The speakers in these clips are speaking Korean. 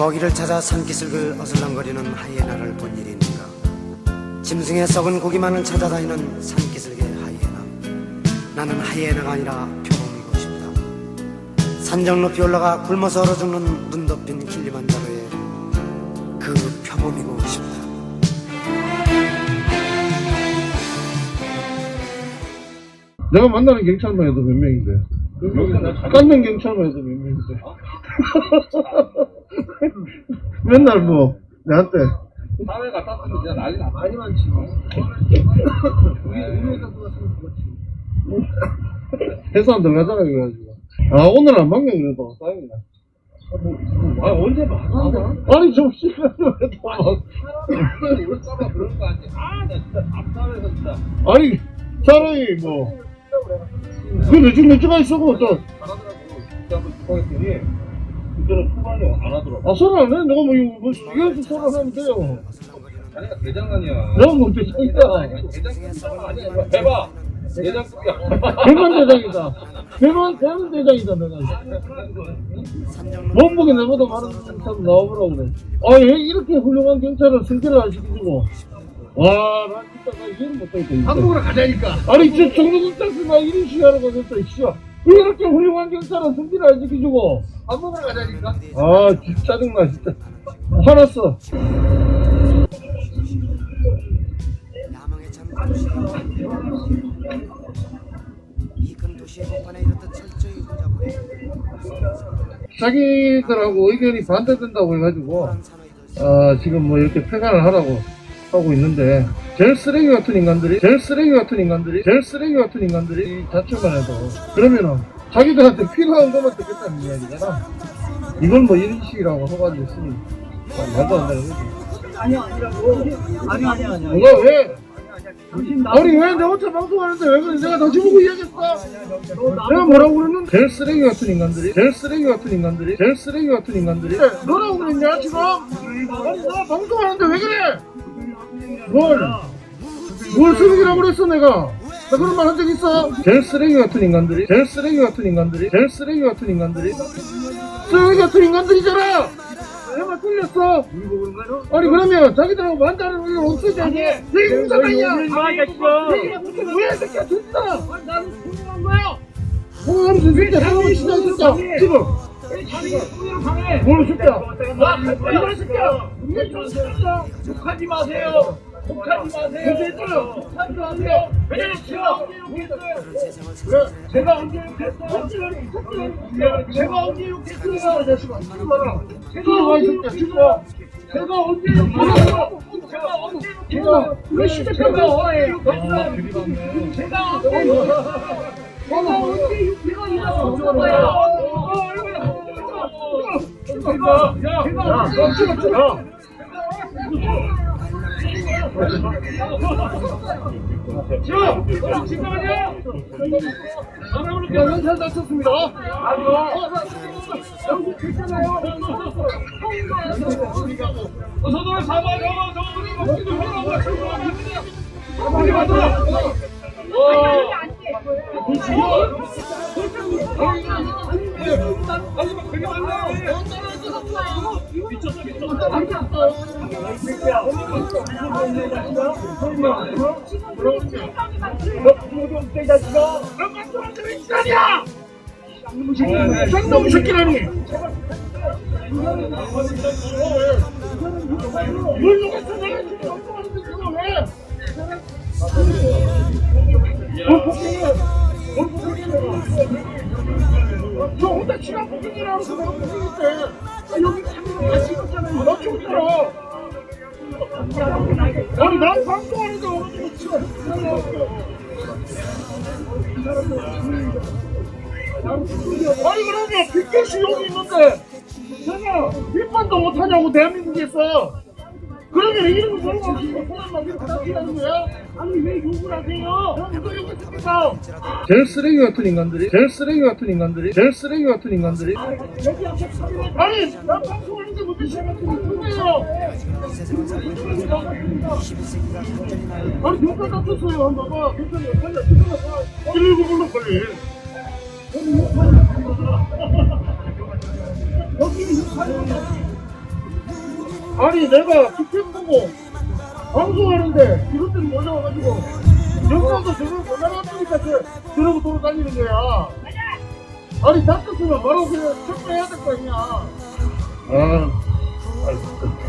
먹이를 찾아 산기슭을 어슬렁거리는 하이에나를 본 일이 있는가? 짐승의 썩은 고기만을 찾아다니는 산기슭의 하이에나. 나는 하이에나가 아니라 표범이고 싶다. 산정 높이 올라가 굶어서 얼어 죽는 눈 덮인 킬리만자로의 그 표범이고 싶다. 내가 만나는 경찰만 해도 몇 명인데. 깎는 경찰만 해도 몇 명인데. 맨날 뭐, 내한테. 사회가 땄으면 진짜 난리 났다. 많이 많지. 회사 들어가잖아, 그래가지고. 아, 오늘 안 만나, 그래도. 다행이다. 아, 언제 막았나? 아니, 좀 시간을 왜 더. 막- 올까봐 그런 거 아니야. 아, 나 진짜 답답해서 진짜. 아니, 사람이 뭐. 그 내중 내주가 있어, 뭐, 또. 잘하더라고. 진짜 한번 축하했더니, 그때는 초반에 안 하더라고. 아, 소리 안 해? 내가 뭐, 이거, 뭐, 이거 소리 안 하면 돼요. 자네가 대장 아니야. 내가 뭐, 대장이다. 대장 아니야. 해봐. 대장급이야. 대만 대장이다. 대만, 대만 대장이다, 내가. 몸무게 내보다 많은 경찰 나와보라고 그래. 아, 얘 이렇게 훌륭한 경찰을 승계를 안 시켜주고. 와, 나 진짜 나 이해를 못하겠다. 진짜. 한국으로 가자니까. 아니, 저 정도국장수 나 이런 시간을 가졌다, 씨야. 이렇게 훌륭한 경찰은 승계를 안 시켜주고. 한국으로 가자니까. 아, 진짜 짜증나, 진짜. 화났어. 야망에 찬 도시 이큰 도시의 복판에 이렇듯 철저히 혼잡해 자기들하고 의견이 반대된다고 해가지고, 아, 지금 뭐 이렇게 폐간을 하라고 하고 있는데, 제일 쓰레기 같은 인간들이, 제일 쓰레기 같은 인간들이, 제일 쓰레기 같은 인간들이 이 자체만 해도, 그러면은 자기들한테 필요한 것만 듣겠다는 이야기잖아. 이걸 뭐 이런 식이라고 허가를 했으니, 아, 말도 안 되는 거지. 아니야 아니라고 아니 아니 아니 뭐가 왜? 아니 왜내 혼자 방송하는데 왜 그래? 내가 다시 보고 이야기했어? 내가 뭐라고 그랬는데? 제일 쓰레기 같은 인간들이, 제일 쓰레기 같은 인간들이, 제일 쓰레기 같은 인간들이. 너라고 그랬냐 지금? 아니 나 방송하는데 왜 그래? 뭘? 뭘 쓰레기라고 그랬어 내가? 나 그런 말 한 적 있어? 제일 쓰레기 같은 인간들이, 제일 쓰레기 같은 인간들이, 제일 쓰레기 같은 인간들이. 쓰레기 같은 인간들이잖아. 내가 틀렸어. 아니 그러면 자기들하고 만나는 이유 없어져야지. 이게 무슨 말이야? 이게 무슨 왜 새끼야 진짜? 나는 궁금한 거야. 거 진짜 상황이 진짜 진짜 지금. 뭘 진짜? 이말 새끼야. 이게 좀 진짜. 욕하지 마세요 욕 하지 마세요 욕하지 마세요 왜냐면 제가 언제 욕했어요. 제가 언제 욕했어요 제가 언제 욕했어요 이 새끼야 죽어. 제가 언제 욕했어요 제가 언제 욕했어요 왜 진짜 제가 언제 욕했어요 제가 언제 욕했어요 제가 언제 제가 제가 언제 욕했어요 지금 아니야? 야, 연살 다쳤습니다. 저도 잡아 저거 저거 우리 먹기도 하라고 저거 우리 만들어 쌍놈 새끼라니. 뭘 욕했어 내가 지금 방송하는데 그거 왜? 뭘 폭행해? 지가 내가 폭행했대. 아 여기 카메라 같이 있었잖아요. 너 죽더라. 아니 난 방송하는데 어디 지가 아니 그러면 빅게시 여기 있는데 내가 빅판도 못하냐고 대한민국에서 그러면 이름을 모르고 지금 사람만 따지라는 거야? 아니 왜 욕을 하세요? 난 누가 욕했습니까? 제일 쓰레기 같은 인간들이 제일 쓰레기 같은 인간들이 제일 쓰레기 같은 인간들이 아니 난 방송하는데 뭐 드셔 같은 거 누구예요? 아니 병사 다쳤어요 한 봐봐 병사님 빨리 들어가서 119 불러 빨리 여기 욕하는 거 아니 내가 티켓 보고 방송하는데 이것들이 몰려와가지고 영상도 저걸 올라갔으니까 저, 저러고 돌아다니는 거야. 아니 닥쳤으면 바로 그냥 체크해야 될 거 아니야. 아 아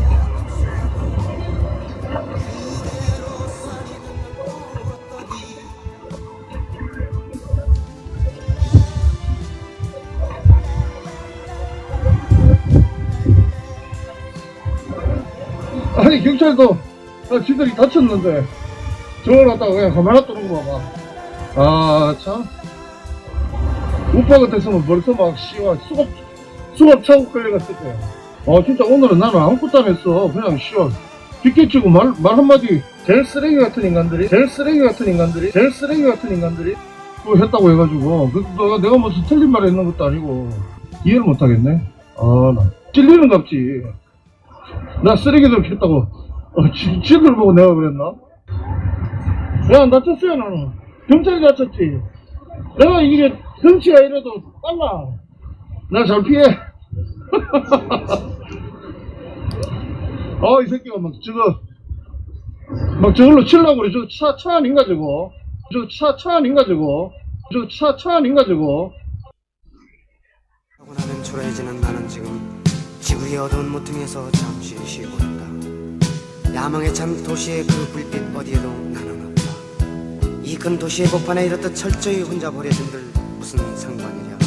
경찰도 아, 지들이 다쳤는데 저걸 갖다가 그냥 가만히 두는 거 봐봐. 아참. 우파 같았으면 벌써 막 씨와 수갑 수갑 차고 끌려갔을 거야. 아 진짜 오늘은 나는 아무것도 안 했어. 그냥 씨와 뒷개치고 말, 말 한마디. 제일 쓰레기 같은 인간들이? 제일 쓰레기 같은 인간들이? 제일 쓰레기 같은 인간들이? 그거 했다고 해가지고. 그, 내가, 내가 무슨 틀린 말 했는 것도 아니고 이해를 못하겠네. 아나 찔리는 갑지 나 쓰레기들 했다고. 어, 지, 지들 보고 내가 그랬나? 야 다쳤어요 나는. 경찰이 다쳤지. 내가 이게 정치가 이래도 빨라. 나 잘 피해. 어이 새끼가 막 저거 막 저걸로 치려고 그래. 저차 차 아닌가 저거? 저차 차 아닌가 저거? 저차 차 아닌가 저거? 하고 나면 초라해지는 나는 지금 지구의 어두운 모퉁이에서 잠시 쉬고 있다. 야망에 찬 도시의 그 불빛 어디에도 나는 없다. 이 큰 도시의 복판에 이렇듯 철저히 혼자 버려진들 무슨 상관이랴.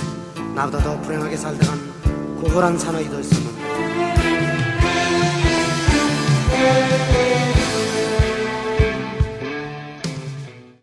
나보다 더 불행하게 살다간 고골한 사나이들 쓰는